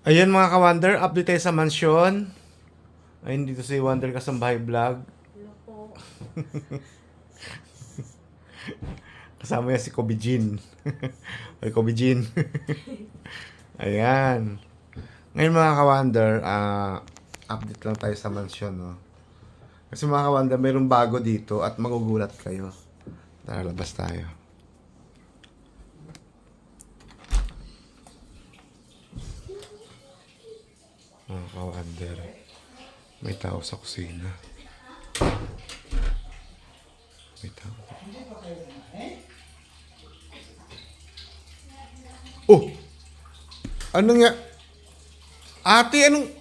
Ayan mga ka-Wonder, update tayo sa mansyon. Ayun dito si Wonder Kasambahay Vlog. Po. Kasama niya si Kobe Jean. Ay, Kobe Jean. Ayan. Ngayon mga ka-Wonder, ah, update lang tayo sa mansyon, no? Kasi mga ka-Wonder, mayroong bago dito at magugulat kayo. Tara, labas tayo. Mga ka-Wonder, may tao sa kusina. May tao. Oh! Ano nga? Ate, anong...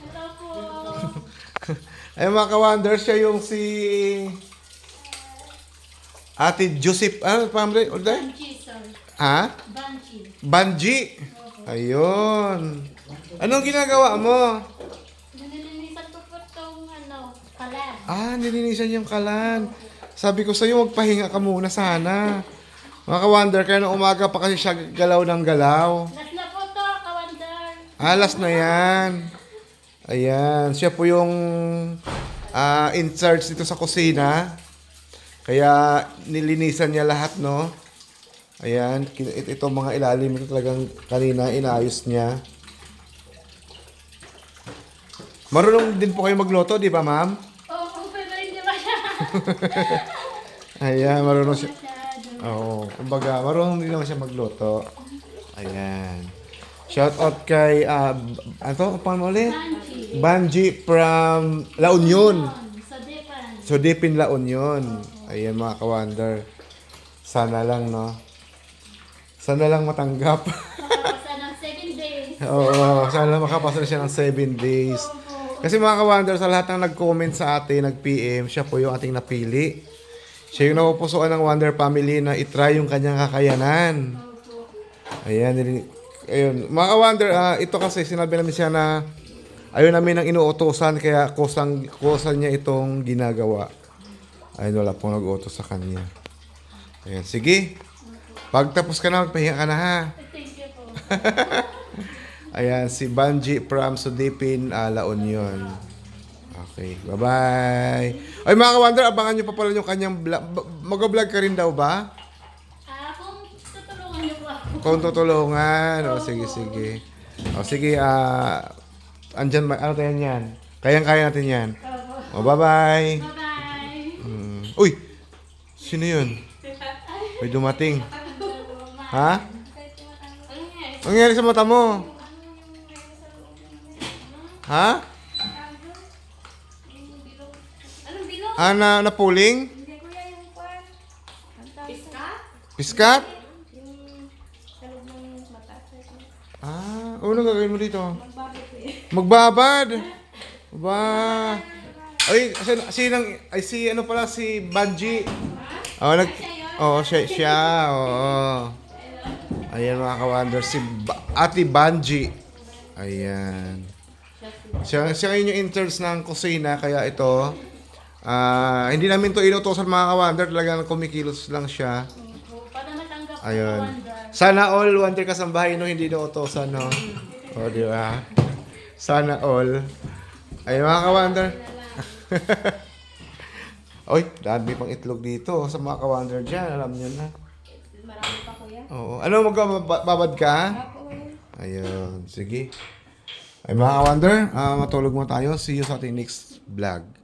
Hello po. Ay mga ka-wonder, siya yung si... Ate Joseph, ano? Ulit? Banji, sir. Ha? Banji. Banji. Ayun. Anong ginagawa mo? Nililinisan ko po itong ano, kalan. Ah, nilinisan yung kalan. Sabi ko sa'yo, magpahinga ka muna sana. Mga ka-wonder, kaya nung umaga pa kasi siya galaw ng galaw. Last na po to, kawandar. Alas na yan. Ayan, siya po yung ah, in charge dito sa kusina. Kaya nilinisan niya lahat, no? Ayan, ito mga ilalim ito talagang kanina inayos niya. Marunong din po kayo magloto, di ba, ma'am? Oh, oh, pero hindi siya? Ayan, marunong siya. Masyado. Oo, kumbaga, marunong din naman siya magluto. Ayan. Shout out kay, b- ano? Paano ulit? Banji. Banji from La Union. Sa Depan. So, deep in La Union. Ayan mga ka-wonder. Sana lang, no? Sana lang matanggap. Makapasa ng 7 days. Oo, sana makapasa na siya ng 7 days. Kasi mga ka-wonder, sa lahat ng nag-comment sa atin, nag-PM, siya po yung ating napili. Siya yung napupusuan ng Wonder Family na itry yung kanyang kakayanan. Ayan, ayun. Mga ka-wonder, ah, ito kasi sinabi namin siya na ayun namin ang inuutosan kaya kusang, kusan niya itong ginagawa. Ayun, wala pong nag-utos sa kanya. Ayan, sige. Pagtapos ka na, magpahinga ka na ha. Thank you po. Ayan, si Banji from Sudipin, uh, La Union. Okay, bye-bye. Ay, mga ka-wonder, abangan nyo pa pala yung kanyang vlog. Mag-vlog ka rin daw ba? Ah, kung tutulungan niyo po ako. Kung tutulungan. O, sige, sige. O, sige, ah... andyan, ma- ano tayo yan? Kayang-kaya natin yan. O, bye-bye. Bye-bye. Hmm. Uy! Sino yun? May dumating. Ha? Ano nangyari sa mata mo? Ha? Bilog? Ah, na, napuling? Hindi ko yan yung kwan. Piska? Piskat? Yung sa loob ng mata. Ah, ano gagawin mo dito? Magbabad. Ba. Ay, si, si nang ay si ano pala si Banji. Oh, nag Oh, siya siya. Oo. Ayan mga ka-wonder si ba- Ate Banji. Ayan. Siya, siya ngayon yung interns ng kusina kaya ito ah hindi namin to inutosan mga ka-wonder talagang kumikilos lang siya. Para matanggap Ayun. Sana all wonder kasambahay no hindi na utosan no. O di ba? Sana all. Ay mga ka-wonder. Oy, dami pang itlog dito sa mga ka-wonder dyan. Alam niyo na. Oo. Ano, magbabad ka? Ayun, sige. Ay mga ka-wonder, ah, matulog mo tayo. See you sa ating next vlog.